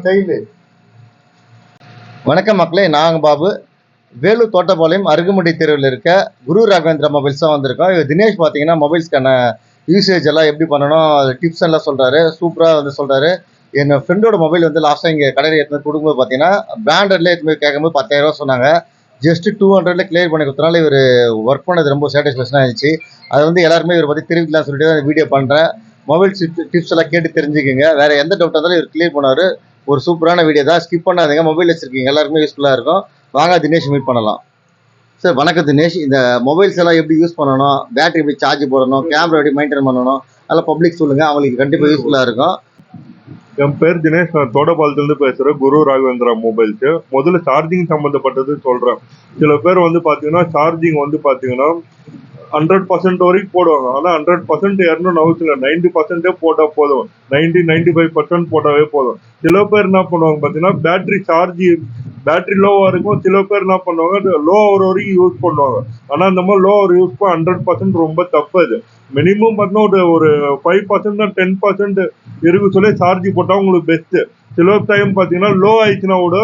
Style வணக்கம் மக்களே நாங்கள் பாபு. வேலூர் தோட்டப்பாளையம் அருகுமடி தெருவில் இருக்க குரு ராகவேந்திரா மொபைல்ஸ் தான் வந்திருக்கோம். இவர் தினேஷ் பார்த்தீங்கன்னா மொபைல்ஸ்க்கான யூசேஜ் எல்லாம் எப்படி பண்ணணும் அது டிப்ஸ் எல்லாம் சொல்கிறாரு சூப்பராக வந்து சொல்கிறாரு என் ஃப்ரெண்டோட மொபைல் வந்து லாஸ்ட்டாக இங்கே கடையில் எடுத்து கொடுக்கும்போது பார்த்தீங்கன்னா பிராண்டட்லேயே எடுத்து கேட்கும்போது பத்தாயிரரூவா சொன்னாங்க. ஜஸ்ட் டூ ஹண்ட்ரட்ல கிளியர் பண்ணி கொடுத்தனால இவர் ஒர்க் பண்ணது ரொம்ப சாட்டிஸ்ஃபேக்ஷனாக இருந்துச்சு. அதை வந்து எல்லாருமே இவரை பற்றி தெரிவிக்கலாம் சொல்லிட்டு தான் வீடியோ பண்ணுறேன் மொபைல் டிப்ஸ் எல்லாம் கேட்டு தெரிஞ்சுக்கோங்க. வேறு எந்த டவுட்டாக இருந்தாலும் இவர் கிளியர் பண்ணார் ஒரு சூப்பரான வீடியோ தான். ஸ்கிப் பண்ணாதீங்க. மொபைல் வச்சுருக்கீங்க. எல்லாருக்குமே யூஸ்ஃபுல்லாக இருக்கும். வாங்க தினேஷ் மீட் பண்ணலாம். சார் வணக்கம் தினேஷ். இந்த மொபைல்ஸ் எல்லாம் எப்படி யூஸ் பண்ணணும்? பேட்டரி எப்படி சார்ஜ் போடணும்? கேமரா எப்படி மெயின்டைன் பண்ணணும்? அதெல்லாம் பப்ளிக் சொல்லுங்கள் அவங்களுக்கு கண்டிப்பாக யூஸ்ஃபுல்லாக இருக்கும். என் பேர் தினேஷ். நான் தோட்டப்பாலத்துலேருந்து பேசுகிறேன் குரு ராகவேந்திரா மொபைல்ஸு முதல்ல சார்ஜிங் சம்மந்தப்பட்டது சொல்கிறேன் சில பேர் வந்து பார்த்தீங்கன்னா சார்ஜிங் வந்து பார்த்தீங்கன்னா ஹண்ட்ரட் பர்சன்ட் வரைக்கும் போடுவாங்க. ஆனால் ஹண்ட்ரட் பர்சன்ட் இரநூறு அவசியம் நைன்டி பர்சன்டே போட்டால் போதும். நைன்டி நைன்டி ஃபைவ் பர்சன்ட் போட்டாவே போதும். சில பேர் என்ன பண்ணுவாங்க பார்த்தீங்கன்னா பேட்டரி சார்ஜ் பேட்டரி லோவாக இருக்கும் சில பேர் என்ன பண்ணுவாங்க லோ ஹவர் வரைக்கும் யூஸ் பண்ணுவாங்க. ஆனால் அந்த மாதிரி லோ ஹவர் யூஸ் பண்ண ஹண்ட்ரட் பர்சன்ட் ரொம்ப தப்பு அது. மினிமம் பார்த்தீங்கன்னா ஒரு ஒரு ஃபைவ் பர்சன்ட் டென் பர்சன்ட் இருக்கு சொல்லி சார்ஜ் போட்டால் உங்களுக்கு பெஸ்ட்டு சில டைம் பார்த்தீங்கன்னா லோ ஆயிடுச்சுன்னா கூட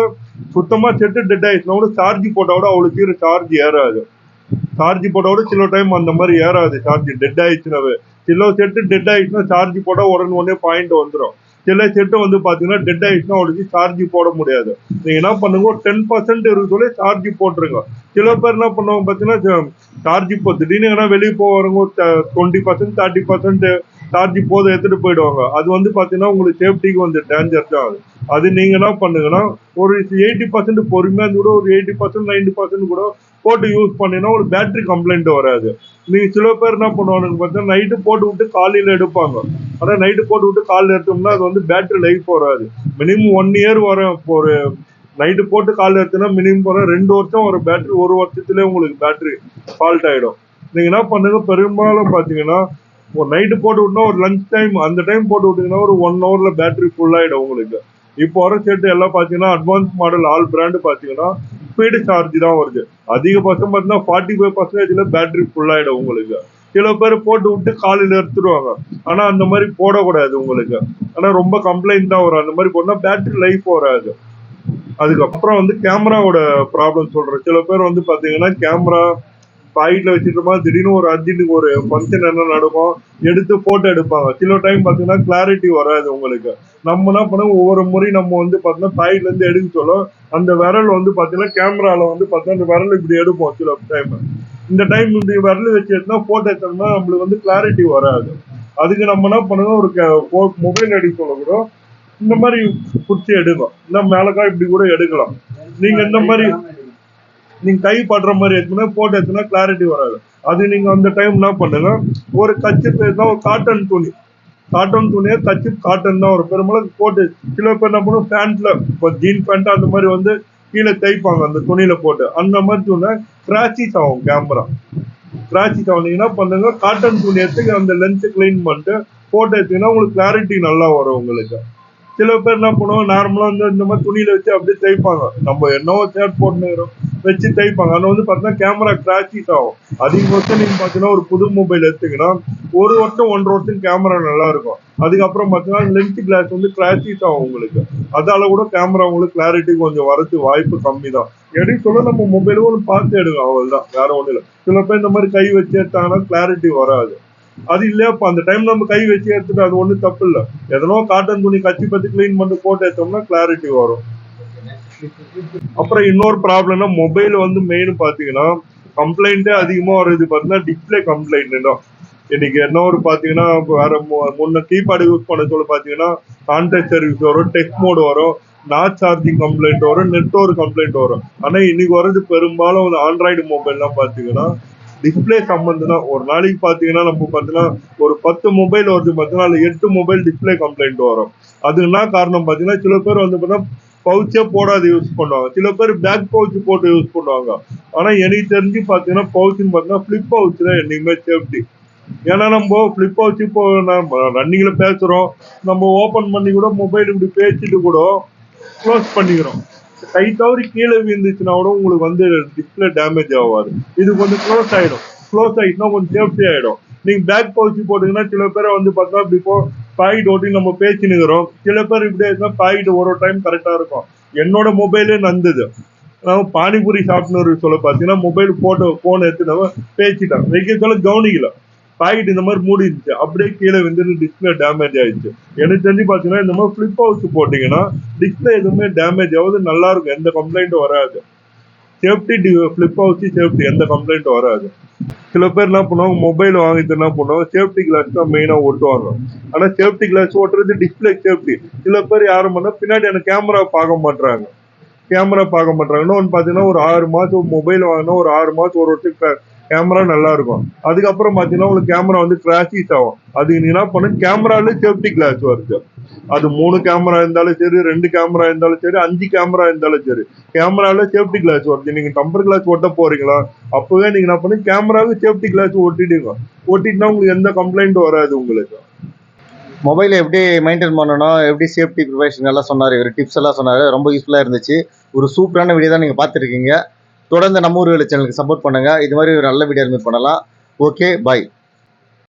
சுத்தமாக செட்டு டெட் ஆயிடுச்சுன்னா கூட சார்ஜ் போட்டால் கூட அவ்வளோ சீக்கிரம் சார்ஜ் ஏறாது. சார்ஜ் போட்டால் கூட சில டைம் அந்த மாதிரி ஏறாது. சார்ஜ் டெட் ஆயிடுச்சுனாவே சில செட்டு டெட் ஆயிடுச்சுன்னா சார்ஜ் போட்டால் உடனே உடனே பாயிண்ட் வந்துடும் சில செட்டு வந்து பார்த்தீங்கன்னா டெட் ஆயிடுச்சுன்னா உடனே சார்ஜ் போட முடியாது. நீங்கள் என்ன பண்ணுங்க டென் பர்சன்ட் இருக்கு சார்ஜ் போட்டுருங்க. சில பேர் என்ன பண்ணுவாங்க பார்த்தீங்கன்னா சார்ஜ் இப்போ திடீர்னு எங்கன்னா வெளியே போகிறவங்க twenty percent thirty percent charge போத எடுத்துட்டு போயிடுவாங்க. அது வந்து பார்த்தீங்கன்னா உங்களுக்கு சேஃப்டிக்கு வந்து டேஞ்சர் தான் அது. அது நீங்க என்ன பண்ணுங்கன்னா ஒரு எயிட்டி பர்சன்ட் பொறுமையா இருந்து கூட ஒரு எயிட்டி பர்சன்ட் நைன்டி பர்சன்ட் கூட போட்டு யூஸ் பண்ணினா ஒரு பேட்டரி கம்ப்ளைண்ட் வராது. நீங்க சில பேர் என்ன பண்ணுவானுங்க பார்த்தா நைட்டு போட்டு விட்டு காலையில் எடுப்பாங்க. ஆனால் நைட்டு போட்டு விட்டு காலையில் எடுத்தோம்னா அது வந்து பேட்டரி லைஃப் வராது. மினிமம் ஒன் இயர் வர ஒரு நைட்டு போட்டு காலையில் எடுத்தோம்னா மினிமம் போகிற ரெண்டு வருஷம் ஒரு பேட்டரி ஒரு வருஷத்துலேயே உங்களுக்கு பேட்டரி ஃபால்ட் ஆகிடும் நீங்கள் என்ன பண்ணுங்க பெரும்பாலும் பார்த்தீங்கன்னா ஒரு நைட்டு போட்டு விட்டோம்னா ஒரு லஞ்ச் டைம் அந்த டைம் போட்டு விட்டீங்கன்னா ஒரு ஒன் ஹவரில் பேட்டரி ஃபுல்லாகிடும் உங்களுக்கு. இப்போ வர செட்டு எல்லாம் பார்த்தீங்கன்னா அட்வான்ஸ் மாடல் ஆல் பிராண்டு பார்த்தீங்கன்னா ஸ்பீடு சார்ஜ் தான் வருது. அதிகபட்சம் பார்த்தீங்கன்னா ஃபார்ட்டி ஃபைவ் பர்சன்டேஜ்ல பேட்டரி ஃபுல்லாயிடும் உங்களுக்கு. சில பேர் போட்டு விட்டு காலையில் எடுத்துருவாங்க. ஆனால் அந்த மாதிரி போடக்கூடாது உங்களுக்கு. ஆனால் ரொம்ப கம்ப்ளைண்ட் தான் வரும். அந்த மாதிரி போனால் பேட்டரி லைஃப் வராது. அதுக்கப்புறம் வந்து கேமராவோட ப்ராப்ளம் சொல்கிறேன் சில பேர் வந்து பார்த்தீங்கன்னா கேமரா பாக்கெட்ல வச்சிருக்கோமா திடீர்னு ஒரு அர்ஜென்ட்டுக்கு ஒரு ஃபங்க்ஷன் என்ன நடக்கும் எடுத்து போட்டோ எடுப்பாங்க. சில டைம் பாத்தீங்கன்னா கிளாரிட்டி வராது உங்களுக்கு. நம்ம என்ன பண்ணுவோம்? ஒவ்வொரு முறையும் நம்ம வந்து பாத்தீங்கன்னா பாக்கெட்ல இருந்து எடுக்க சொல்லும். அந்த விரல் வந்து பாத்தீங்கன்னா கேமரால வந்து பாத்தீங்கன்னா அந்த விரல் இப்படி எடுப்போம் சில டைம் இந்த டைம் இப்படி விரல் வச்சு எடுத்தா போட்டோ எடுத்தோம்னா நம்மளுக்கு வந்து கிளாரிட்டி வராது. அதுக்கு நம்ம என்ன பண்ணுவோம் ஒரு மொபைல் எடுக்க சொல்ல கூட இந்த மாதிரி பிடிச்சி எடுக்கும் இந்த மேலக்கா இப்படி கூட எடுக்கலாம். நீங்க இந்த மாதிரி நீங்க கை படுற மாதிரி எடுத்துனா போட்டு எடுத்துனா கிளாரிட்டி வராது. அது நீங்க அந்த டைம் என்ன பண்ணுங்க ஒரு கச்சி தான் ஒரு காட்டன் துணி. காட்டன் துணியை கச்சி காட்டன் தான் ஒரு பெரும்பாலும் போட்டு சில பேர் என்ன பண்ணுவோம் பேண்ட்ல இப்போ ஜீன் பேண்ட் அந்த மாதிரி வந்து கீழே தைப்பாங்க அந்த துணியில போட்டு. அந்த மாதிரி துணை கிராச்சிஸ் ஆகும் கேமரா கிராச்சிஸ் ஆகும் நீங்க என்ன பண்ணுங்க காட்டன் துணி எடுத்து அந்த லென்ஸ் கிளீன் பண்ணிட்டு போட்டோ எடுத்தீங்கன்னா உங்களுக்கு கிளாரிட்டி நல்லா வரும் உங்களுக்கு. சில பேர் என்ன பண்ணுவோம் நார்மலா வந்து இந்த மாதிரி துணியில வச்சு அப்படியே தைப்பாங்க நம்ம என்னவோ ஷர்ட் போட்டுக்கிறோம் வச்சு தைப்பாங்க. ஆனால் வந்து பார்த்தீங்கன்னா கேமரா கிராச்சிஸ் ஆகும். அதிகபட்சம் நீங்க பார்த்தீங்கன்னா ஒரு புது மொபைல் எடுத்தீங்கன்னா ஒரு வருஷம் ஒன்றரை வருஷம் கேமரா நல்லா இருக்கும். அதுக்கப்புறம் பார்த்தீங்கன்னா லென்த் கிளாஸ் வந்து கிராச்சிஸ் ஆகும் உங்களுக்கு. அதால கூட கேமரா உங்களுக்கு கிளாரிட்டி கொஞ்சம் வரது வாய்ப்பு கம்மி தான் எப்படி சொல்ல நம்ம மொபைலும் பார்த்து எடுங்க அவ்வளவுதான். வேற ஒன்றும் இல்லை. சில பேர் இந்த மாதிரி கை வச்சு எடுத்தாங்கன்னா கிளாரிட்டி வராது. அது இல்லையா அந்த டைம் நம்ம கை வச்சு எடுத்துட்டு அது ஒன்றும் தப்பு இல்லை. எதனோ காட்டன் துணி கச்சி பத்தி கிளீன் பண்ணி போட்டு எடுத்தோம்னா கிளாரிட்டி வரும். அப்புறம் இன்னொரு ப்ராப்ளம்னா மொபைல் வந்து மெயின் பாத்தீங்கன்னா கம்ப்ளைண்ட்டே அதிகமா வருது பாத்தீங்கன்னா டிஸ்பிளே கம்ப்ளைண்ட் தான். இன்னைக்கு என்ன ஒரு பாத்தீங்கன்னா வேற முன்ன கீபேடு யூஸ் பண்ண சொல்ல பாத்தீங்கன்னா கான்டாக்ட் சர்வீஸ் வரும் டெக்ஸ்ட் மோடு வரும் நாட் சார்ஜிங் கம்ப்ளைண்ட் வரும் நெட்ஒர்க் கம்ப்ளைண்ட் வரும். ஆனா இன்னைக்கு வர்றது பெரும்பாலும் ஆண்ட்ராய்டு மொபைல்லாம் பாத்தீங்கன்னா டிஸ்பிளே சம்பந்தம் ஒரு நாளைக்கு பாத்தீங்கன்னா நம்ம பாத்தீங்கன்னா ஒரு பத்து மொபைல் வருது பாத்தீங்கன்னா அதுல எட்டு மொபைல் டிஸ்பிளே கம்ப்ளைண்ட் வரும். அது என்ன காரணம் பாத்தீங்கன்னா சில பேர் வந்து பார்த்தீங்கன்னா பவுச்சே போடாது யூஸ் பண்ணுவாங்க. சில பேர் பேக் பவுச் போட்டு யூஸ் பண்ணுவாங்க. ஆனா எனக்கு தெரிஞ்சு பாத்தீங்கன்னா பவுச்சுன்னு பாத்தீங்கன்னா ஃப்ளிப் பவுச் தான் என்னைக்குமே சேஃப்டி ஏன்னா நம்ம ஃப்ளிப் பவுச் இப்போ நம்ம ரன்னிங்ல பேசுறோம். நம்ம ஓபன் பண்ணி கூட மொபைல் இப்படி பேசிட்டு கூட க்ளோஸ் பண்ணிக்கிறோம். கை தவறி கீழே விழுந்துச்சுன்னா கூட உங்களுக்கு வந்து டிஸ்பிளே டேமேஜ் ஆகாது. இது கொஞ்சம் க்ளோஸ் ஆயிடும். க்ளோஸ் ஆயிடுச்சுன்னா கொஞ்சம் சேஃப்டி ஆயிடும். நீங்க பேக் பவுச் போட்டீங்கன்னா சில பேரை வந்து பார்த்தா பிஃபோர் பாக்கெட் ஓட்டி நம்ம பேசினுக்கிறோம் சில பேர் இப்படி இருந்தால் பாக்கெட் ஒரு டைம் கரெக்டாக இருக்கும். என்னோட மொபைலே நந்தது. நான் பானிபூரி சாப்பிட்னு சொல்ல பார்த்தீங்கன்னா மொபைல் போட்டோ ஃபோன் எடுத்து நம்ம பேசிட்டோம் வைக்க சொல்ல கவனிக்கல. பாக்கெட் இந்த மாதிரி மூடி இருந்துச்சு அப்படியே கீழே வந்துட்டு டிஸ்பிளே டேமேஜ் ஆயிடுச்சு. எனக்கு தெரிஞ்சு பார்த்தீங்கன்னா இந்த மாதிரி ஃப்ளிப் ஹவுஸ் போட்டிங்கன்னா டிஸ்பிளே எதுவுமே டேமேஜ் ஆகுது நல்லா இருக்கும். எந்த கம்ப்ளைண்ட்டும் வராது. சேஃப்டி ஃப்ளிப் ஆச்சு சேஃப்டி எந்த கம்ப்ளைண்ட்டும் வராது. சில பேர் என்ன பண்ணுவாங்க மொபைல் வாங்கிட்டு என்ன பண்ணுவாங்க சேஃப்டி கிளாஸ் தான் மெயினாக ஓட்டுவாங்க ஆனால் சேஃப்டி கிளாஸ் ஓட்டுறது டிஸ்பிளே சேஃப்டி சில பேர் யாரும் பண்ணால் பின்னாடி எனக்கு கேமரா பார்க்க மாட்டுறாங்க கேமரா பார்க்க மாட்டுறாங்கன்னா ஒன்று பார்த்தீங்கன்னா ஒரு ஆறு மாதம் மொபைல் வாங்கினா ஒரு ஆறு மாதம் ஒரு வருஷத்துக்கு கேமரா நல்லா இருக்கும் அதுக்கப்புறம் பார்த்தீங்கன்னா உங்களுக்கு கேமரா வந்து கிராஷிஸ் ஆகும். அதுக்கு நீ என்ன பண்ணு கேமரால சேஃப்டி கிளாஸ் வருது. அது மூணு கேமரா இருந்தாலும் சரி ரெண்டு கேமரா இருந்தாலும் சரி அஞ்சு கேமரா இருந்தாலும் சரி கேமரால சேஃப்டி கிளாஸ் வருது. நீங்க டம்பர் கிளாஸ் ஓட்ட போறீங்களா? அப்பவே நீங்க என்ன பண்ணு கேமராவுக்கு சேஃப்டி கிளாஸ் ஓட்டிடுங்க ஓட்டிட்டுனா உங்களுக்கு எந்த கம்ப்ளைண்ட்டும் வராது உங்களுக்கு. மொபைலை எப்படி மெயின்டைன் பண்ணணும் எப்படி சேஃப்டி ப்ரிப்பரேஷன் எல்லாம் சொன்னார் இவர் டிப்ஸ் எல்லாம் சொன்னார். ரொம்ப யூஸ்ஃபுல்லாக இருந்துச்சு. ஒரு சூப்பரான வீடியோ தான் நீங்கள் பார்த்துருக்கீங்க. தொடர்ந்து நம்ம ஊர் சேனலுக்கு சப்போர்ட் பண்ணுங்கள் இது மாதிரி ஒரு நல்ல வீடியோ பண்ணலாம். Okay bye